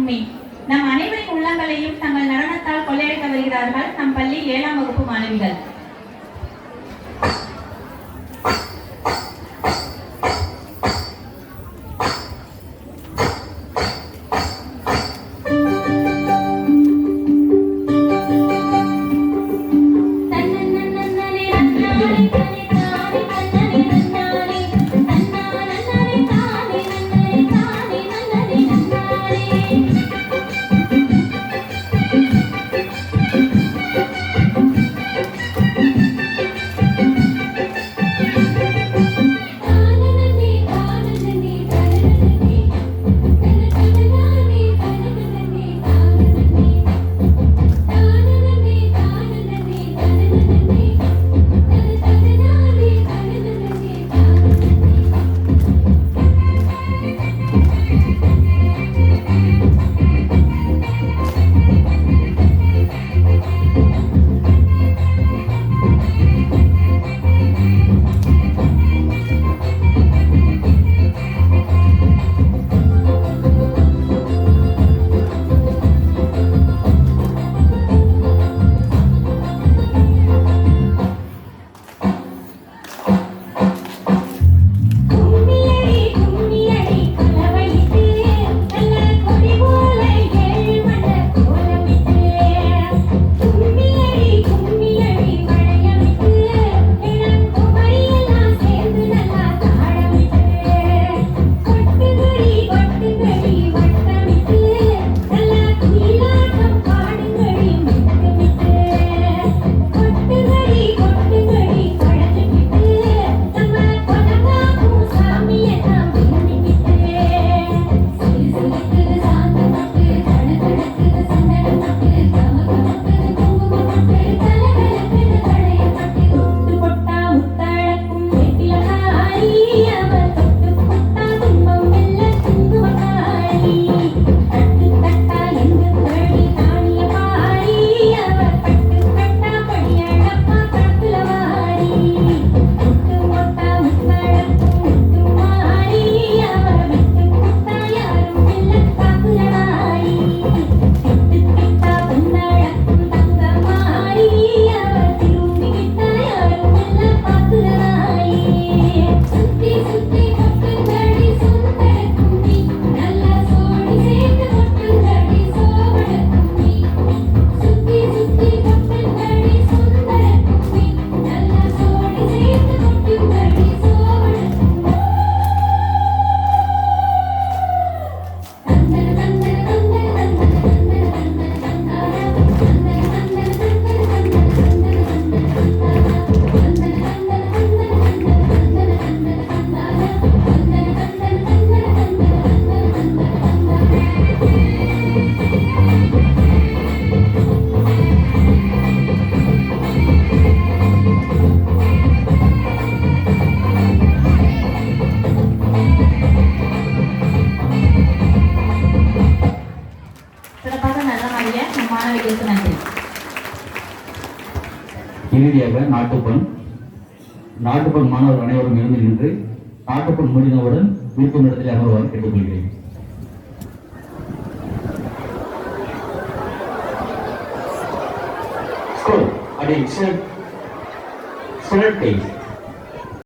உண்மை. நம் அனைவரின் உள்ளங்களையும் தங்கள் நடனத்தால் கொள்ளையடிக்க வருகிறார்கள். நம் பள்ளி ஏழாம் வகுப்பு மாணவிகள். நடவடிக்கைக்கு நன்றி இறுதியாக நாட்டுப்பண் நாட்டுப்பண் மாணவர் அனைவரும் எழுந்து நின்று நாட்டுப்பண் முடிந்தவுடன் இருக்கும் இடத்தில் அமர்வாறு கேட்டுக்கொள்கிறேன் School, addiction, student days.